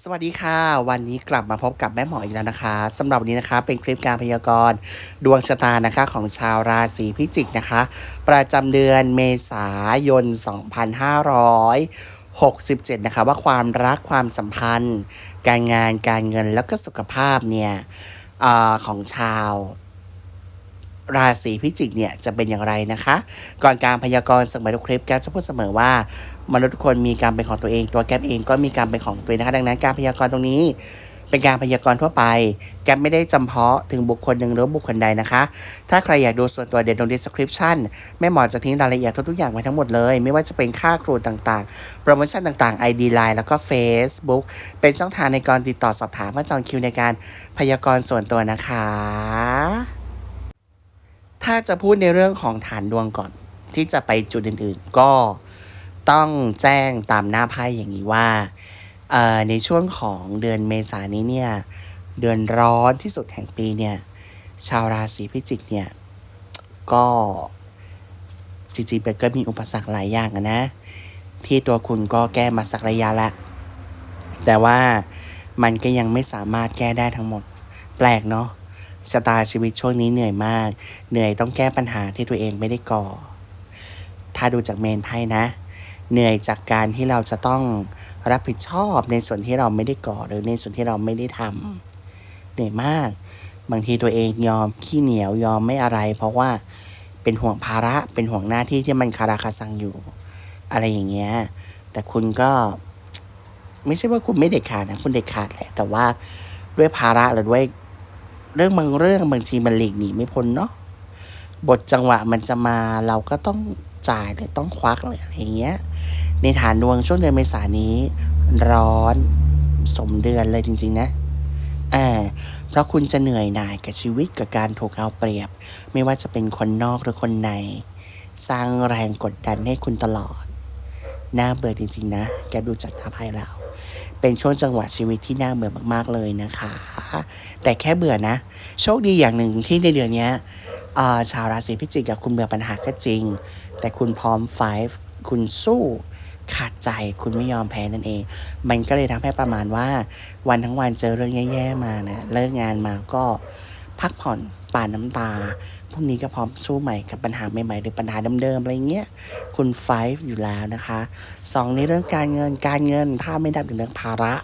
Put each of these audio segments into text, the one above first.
สวัสดีค่ะ วันนี้กลับมาพบกับแม่หมออีกแล้วนะคะสำหรับวันนี้นะคะ เป็นคลิปการพยากรณ์ดวงชะตานะคะของชาวราศีพิจิกนะคะ ประจำเดือนเมษายน 2567 นะคะ ว่าความรักความสัมพันธ์ การงานการเงินแล้วก็สุขภาพเนี่ยอของชาว ราศีพิจิกเนี่ยจะเป็นอย่างไรนะคะ ก่อนการพยากรณ์สมอทุกคลิปแก๊ปจะพูดเสมอว่ามนุษย์ทุกคนมีการเป็นของตัวเอง ตัวแก๊ปเองก็มีการเป็นของตัวเองนะคะ ดังนั้นการพยากรณ์ตรงนี้เป็นการพยากรณ์ทั่วไป แก๊ปไม่ได้จำเพาะถึงบุคคลหนึ่งหรือบุคคลใดนะคะ ถ้าใครอยากดูส่วนตัวเด็ดตรง description แม่หมอจะทิ้งรายละเอียดทุกๆอย่างไว้ทั้งหมดเลย ไม่ว่าจะเป็นค่าครูต่างๆ โปรโมชั่นต่างๆ ID Line แล้วก็ Facebook เป็นช่องทางในการติดต่อสอบถามมาจองคิวในการพยากรณ์ส่วนตัวนะคะ ถ้าจะพูดในเรื่องของฐานดวงก่อน ที่จะไปจุดอื่นๆ ก็ต้องแจ้งตามหน้าไพ่อย่างนี้ว่าในช่วงของเดือนเมษานี้เนี่ยเดือนร้อนที่สุดแห่งปีเนี่ยชาวราศีพิจิกเนี่ยก็จริงๆเป็นก็มีอุปสรรคหลายอย่างนะ ที่ตัวคุณก็แก้มาสักระยะละ แต่ว่ามันก็ยังไม่สามารถแก้ได้ทั้งหมด แปลกเนาะ ชะตาชีวิตช่วงนี้เหนื่อยมาก เหนื่อยต้องแก้ปัญหาที่ตัวเองไม่ได้ก่อ ถ้าดูจากเมนไพ่นะ เหนื่อยจากการที่เราจะต้องรับผิดชอบในส่วนที่เราไม่ได้ก่อ หรือในส่วนที่เราไม่ได้ทำเหนื่อยมาก บางทีตัวเองยอมขี้เหนียวยอมไม่อะไร เพราะว่าเป็นห่วงภาระเป็นห่วงหน้าที่ที่มันคาราคาซังอยู่ อะไรอย่างเงี้ย แต่คุณก็ไม่ใช่ว่าคุณไม่เด็ดขาดนะ คุณเด็ดขาดแหละ แต่ว่าด้วยภาระหรือด้วย เรื่องบางเรื่องบางทีมันหลีกหนีไม่พ้นเนาะบทจังหวะมันจะมาเราก็ต้องจ่ายหรือต้องควักหรืออะไรอย่างเงี้ย ในฐานดวงช่วงเดือนเมษายนนี้ ร้อนสมเดือนเลยจริง ๆ นะอ่าเพราะคุณจะเหนื่อยหน่ายกับชีวิตกับการถูกเอาเปรียบ ไม่ว่าจะเป็นคนนอกหรือคนใน สร้างแรงกดดันให้คุณตลอด น่าเบื่อจริง ๆ นะ แกดูจากท่าไพ่แล้ว เป็นช่วงจังหวะชีวิตที่น่าเบื่อมากๆเลยนะคะ แต่แค่เบื่อนะ โชคดีอย่างหนึ่งที่ในเดือนนี้ชาวราศีพิจิกกับคุณเบื่อปัญหาก็จริง แต่คุณพร้อมไฟฟ์คุณสู้ขาดใจคุณไม่ยอมแพ้นั่นเอง มันก็เลยทำให้ประมาณว่า วันทั้งวันเจอเรื่องแย่ๆมานะเลิกงานมาก็ พักผ่อนปาน้ำตาพรุ่งนี้ก็พร้อมสู้ใหม่กับปัญหาใหม่ๆหรือปัญหาเดิมๆอะไรเงี้ยคุณไฟฟ์อยู่แล้วนะคะสองในเรื่องการเงินการเงินถ้าไม่ได้ถึงเรื่องภาระ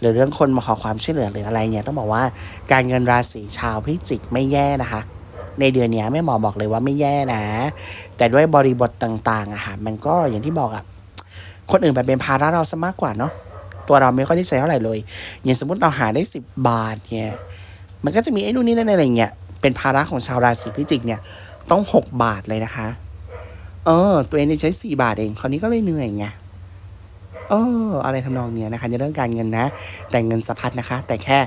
หรือเรื่องคนมาขอความช่วยเหลือหรืออะไรเนี่ยต้องบอกว่าการเงินราศีชาวพิจิกไม่แย่นะคะในเดือนนี้ยแม่หมอบอกเลยว่าไม่แย่นะ แต่ด้วยบริบทต่างๆอะค่ะมันก็อย่างที่บอกอะคนอื่นไปเป็นภาระเราซะมากกว่าเนาะตัวเราไม่ค่อยได้ใช้เท่าไหร่เลย อย่างสมมติเราหาได้สิบบาทเนี่ย มันก็จะมีไอ้นู่นนี่นั่นอะไรเงี้ย เป็นภาระของชาวราศีพิจิกเนี่ย ต้องหกบาทเลยนะคะ เออ ตัวเองใช้สี่บาทเอง คราวนี้ก็เลยเหนื่อยไงเอออะไรทำนองเนี้ยนะคะในเรื่องการเงินนะ แต่เงินสะพัดนะคะ แต่แค่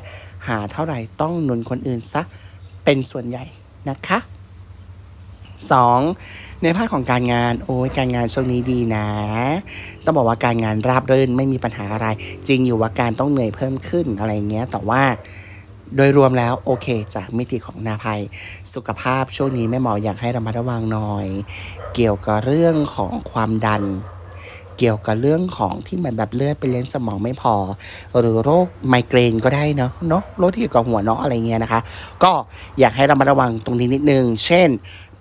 หาเท่าไหร่ต้องหนุนคนอื่นซะเป็นส่วนใหญ่นะคะสองในภาคของการงานโอ้ยการงานช่วงนี้ดีนะ ต้องบอกว่าการงานราบรื่นไม่มีปัญหาอะไร จริงอยู่ว่าการต้องเหนื่อยเพิ่มขึ้นอะไรเงี้ยแต่ว่า โดยรวมแล้วโอเคจากมิติของนาภัย สุขภาพช่วงนี้แม่หมออยากให้ระมัดระวังหน่อย เกี่ยวกับเรื่องของความดัน เกี่ยวกับเรื่องของที่เหมันแบบเลือดไปเลี้ยงสมองไม่พอ หรือโรคไมเกรนก็ได้เนาะเนาะโรคที่เกี่ยวกับหัวเนาะอะไรเงี้ยนะคะ ก็อยากให้เระมัดระวังตรงนี้นิดนึง เช่น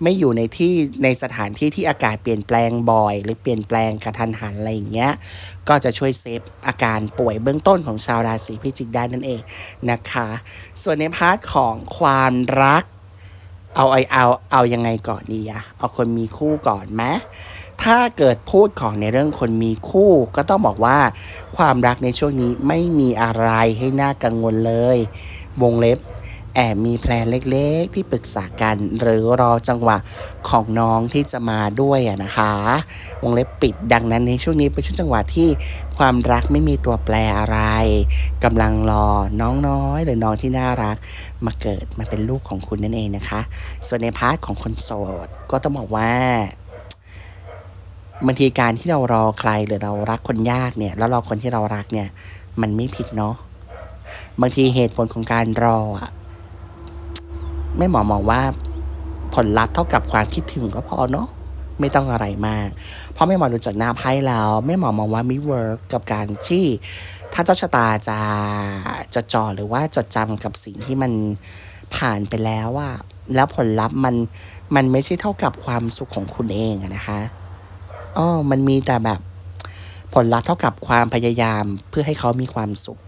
ไม่อยู่ในที่ในสถานที่ที่อากาศเปลี่ยนแปลงบ่อย หรือเปลี่ยนแปลงกระทันหันอะไรอย่างเงี้ยก็จะช่วยเซฟอาการป่วยเบื้องต้นของชาวราศีพิจิกได้นั่นเองนะคะ ส่วนในพาร์ทของความรักเอาเอเอาเอายังไงก่อนดีอะเอาคนมีคู่ก่อนไหม ถ้าเกิดพูดของในเรื่องคนมีคู่ ก็ต้องบอกว่า ความรักในช่วงนี้ไม่มีอะไรให้น่ากังวลเลย วงเล็บแอบมีแพลนเล็กๆ ที่ปรึกษากัน หรือรอจังหวะของน้องที่จะมาด้วยอะนะคะ วงเล็บปิดดังนั้นในช่วงนี้เป็นช่วงจังหวะที่ความรักไม่มีตัวแปรอะไรกำลังรอน้องน้อยหรือน้องที่น่ารัก มาเกิดมาเป็นลูกของคุณนั่นเองนะคะ ส่วนในพาร์ทของคนโสดก็ต้องบอกว่า บางทีการที่เรารอใครหรือเรารักคนยากเนี่ย แล้วรอคนที่เรารักเนี่ย มันไม่ผิดเนาะบางทีเหตุผลของการรออะไม่หมอมองว่าผลลัพธ์เท่ากับความคิดถึงก็พอเนาะไม่ต้องอะไรมาก เพราะแม่หมอดูจากหน้าไพ่แล้วแม่หมอมองว่าไม่เวิร์กกับการที่ ถ้าเจ้าชะตาจะจะจ่อหรือว่าจดจำกับสิ่งที่มันผ่านไปแล้วอะแล้วผลลัพธ์มันมันไม่ใช่เท่ากับความสุขของคุณเองอะนะคะ อ๋อมันมีแต่แบบ ผลลัพธ์เท่ากับความพยายามเพื่อให้เขามีความสุข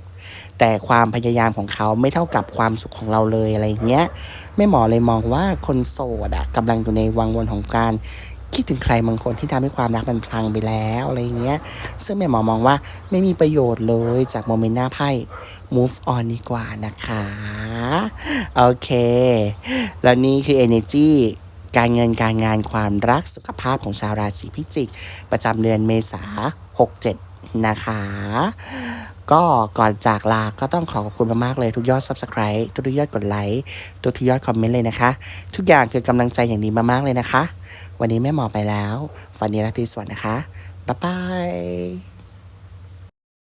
แต่ความพยายามของเขาไม่เท่ากับความสุขของเราเลยอะไรเงี้ยแม่หมอเลยมองว่าคนโสดอะกำลังอยู่ในวังวนของการคิดถึงใครบางคนที่ทำให้ความรักมันพลังไปแล้วอะไรเงี้ย ซึ่งแม่หมอมองว่าไม่มีประโยชน์เลยจากโมเมนต์หน้าไพ่ move on ดีกว่านะคะ โอเค แล้วนี่คือ energy การเงินการงานความรักสุขภาพของชาวราศีพิจิก ประจำเดือนเมษา67 นะคะ ก็ก่อนจากลาก็ต้องขอขอบคุณมากๆเลยทุกยอด subscribe ทุกยอดกดไลค์ทุกยอดคอมเมนต์เลยนะคะ ทุกอย่างคือกำลังใจอย่างดีมากๆเลยนะคะ วันนี้แม่หมอไปแล้วฝันดีราตรีสวัสดิ์นะคะบ๊ายบาย